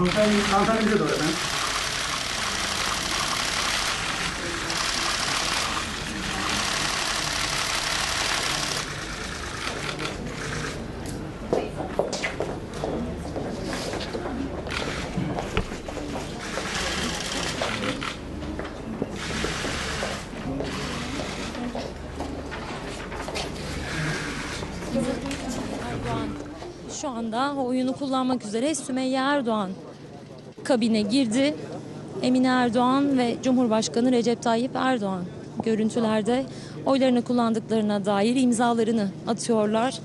Hanımefendi, hanımefendi bize doğru efendim. Şu anda oyunu kullanmak üzere Sümeyye Erdoğan kabine girdi. Emine Erdoğan ve Cumhurbaşkanı Recep Tayyip Erdoğan görüntülerde oylarını kullandıklarına dair imzalarını atıyorlar.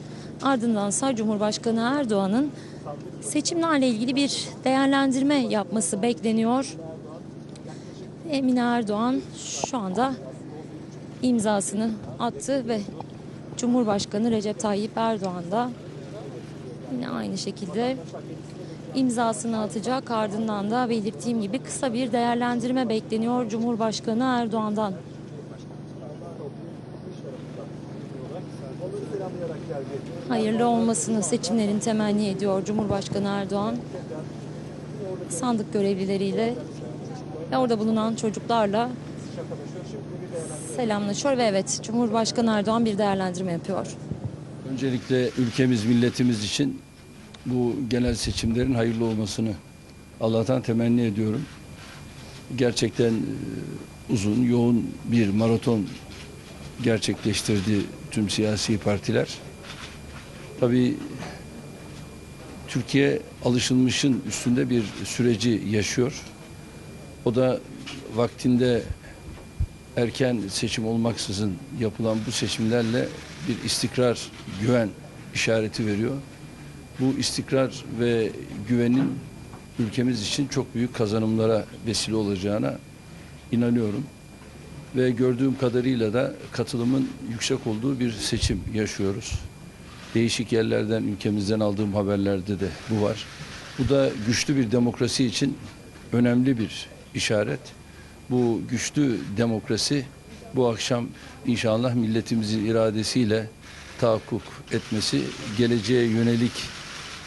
Ardındansa Cumhurbaşkanı Erdoğan'ın seçimlerle ilgili bir değerlendirme yapması bekleniyor. Emine Erdoğan şu anda imzasını attı ve Cumhurbaşkanı Recep Tayyip Erdoğan da yine aynı şekilde imzasını atacak. Ardından da belirttiğim gibi kısa bir değerlendirme bekleniyor Cumhurbaşkanı Erdoğan'dan. Hayırlı olmasını seçimlerin temenni ediyor Cumhurbaşkanı Erdoğan. Sandık görevlileriyle ve orada bulunan çocuklarla selamlaşıyor ve evet Cumhurbaşkanı Erdoğan bir değerlendirme yapıyor. Öncelikle ülkemiz, milletimiz için bu genel seçimlerin hayırlı olmasını Allah'tan temenni ediyorum. Gerçekten e, uzun, yoğun bir maraton gerçekleştirdi tüm siyasi partiler. Tabii Türkiye alışılmışın üstünde bir süreci yaşıyor. O da vaktinde erken seçim olmaksızın yapılan bu seçimlerle bir istikrar, güven işareti veriyor. Bu istikrar ve güvenin ülkemiz için çok büyük kazanımlara vesile olacağına inanıyorum. Ve gördüğüm kadarıyla da katılımın yüksek olduğu bir seçim yaşıyoruz. Değişik yerlerden, ülkemizden aldığım haberlerde de bu var. Bu da güçlü bir demokrasi için önemli bir işaret. Bu güçlü demokrasi bu akşam inşallah milletimizin iradesiyle tahakkuk etmesi geleceğe yönelik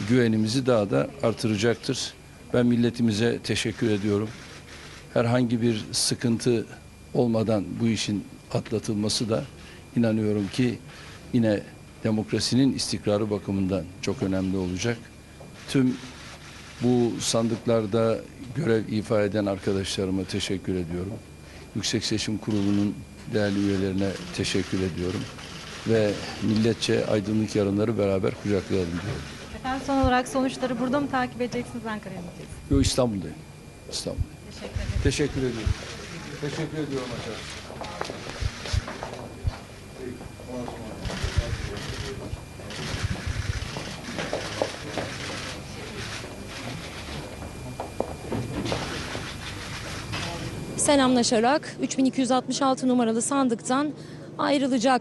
güvenimizi daha da artıracaktır. Ben milletimize teşekkür ediyorum. Herhangi bir sıkıntı olmadan bu işin atlatılması da inanıyorum ki yine demokrasinin istikrarı bakımından çok önemli olacak. Tüm bu sandıklarda görev ifa eden arkadaşlarıma teşekkür ediyorum. Yüksek Seçim Kurulu'nun değerli üyelerine teşekkür ediyorum. Ve milletçe aydınlık yarınları beraber kucaklayalım diyorum. Efendim son olarak sonuçları burada mı takip edeceksiniz Ankara'ya mı gideceksiniz? Yo İstanbul'dayım. İstanbul'dayım. Teşekkür ederim. Teşekkür ediyorum. Teşekkür ediyorum efendim. Selamlaşarak 3266 numaralı sandıktan ayrılacak.